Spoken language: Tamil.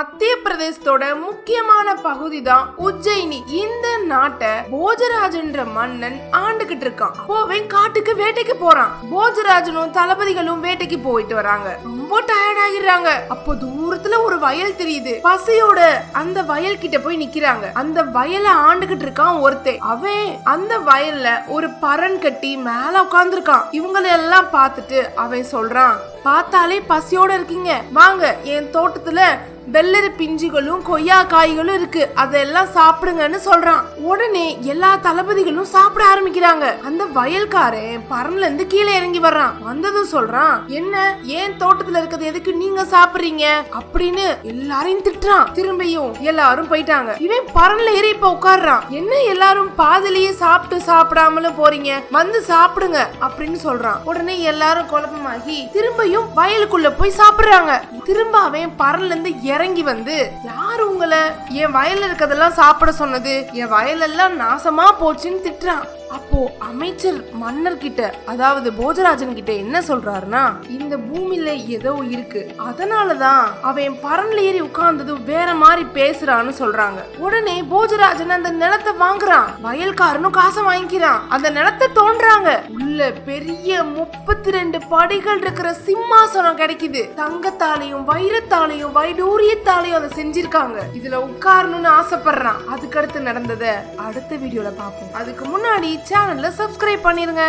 மத்திய பிரதேசத்தோட முக்கியமான பகுதி தான் உஜ்ஜயினி. இந்த நாட்டை போஜராஜன்ற மன்னன் ஆண்டுகிட்டு இருக்கான். அப்போ அவன் காட்டுக்கு வேட்டைக்கு போறான். போஜராஜனும் தளபதிகளும் வேட்டைக்கு போயிட்டு வராங்க. ரொம்ப டயர்ட் ஆகிடுறாங்க அப்போ தூரத்துல ஒரு வயல் தெரியுது. பசியோட அந்த வயல் கிட்ட போய் நிக்கிறாங்க. அந்த வயலை ஆண்டுகிட்டு இருக்கான் ஒருத்தன். அவன் அந்த வயல்ல ஒரு பரன் கட்டி மேல உட்காந்துருக்கான் இவங்களை எல்லாம் பார்த்துட்டு அவன் சொல்றான் பார்த்தாலே பசியோட இருக்கீங்க. வாங்க என் தோட்டத்துல வெள்ளரி பிஞ்சுகளும் கொய்யா காய்களும் இருக்கு. அதெல்லாம் சாப்பிடுங்கன்னு சொல்றான். உடனே எல்லா தளபதிகளும் சாப்பிட ஆரம்பிக்கிறாங்க. அந்த வயல்காரன் பரன்ல இருந்து கீழே இறங்கி வர்றான். வந்ததும் சொல்றான் என்ன? ஏன் தோட்டத்துல இருக்கிறது எதுக்கு நீங்க சாப்பிடுறீங்க? அப்படின்னு எல்லாரையும் திட்டுறான். திரும்பியும் எல்லாரும் போயிட்டாங்க. இவன் பரன்ல ஏறி இப்ப உட்கார்றான். என்ன எல்லாரும் பாதிலேயே சாப்பிட்டு சாப்பிடாமலும் போறீங்க? வந்து சாப்பிடுங்க அப்படின்னு சொல்றான். உடனே எல்லாரும் குழப்பமாகி திரும்பியும் வயலுக்குள்ள போய் சாப்பிடுறாங்க. திரும்ப அவன் பரன்ல இருந்து இறங்கி வந்து யார் உங்களை? என் வயல்ல இருக்கதெல்லாம் சாப்பிட சொன்னது. என் வயலெல்லாம் நாசமா போச்சுன்னு திட்டுறான். அப்போ அமைச்சர் மன்னர் கிட்ட அதாவது போஜராஜன் கிட்ட என்ன சொல்றாருன்னா இந்த பூமியில ஏதோ இருக்கு. அதனாலதான் அவன் பரன்ல ஏறி உட்கார்ந்தது வேற மாதிரி பேசுறான்னு சொல்றாங்க. உடனே போஜராஜன் அந்த நிலத்தை வாங்குறான். வயல்காரனும் காசை வாங்கிக்கிறான். அந்த நிலத்தை தோன்றாங்க உள்ள பெரிய முப்பத்தி ரெண்டு படிகள் இருக்கிற சிம்மாசனம் கிடைக்குது. தங்கத்தாலையும் வைரத்தாலையும் வைடூரியத்தாலையும் அதை செஞ்சிருக்காங்க. இதுல உட்காரணும்னு ஆசைப்படுறான். அதுக்கடுத்து நடந்ததை அடுத்த வீடியோல பார்ப்போம். அதுக்கு முன்னாடி சேனல்ல சப்ஸ்கிரைப் பண்ணிருங்க.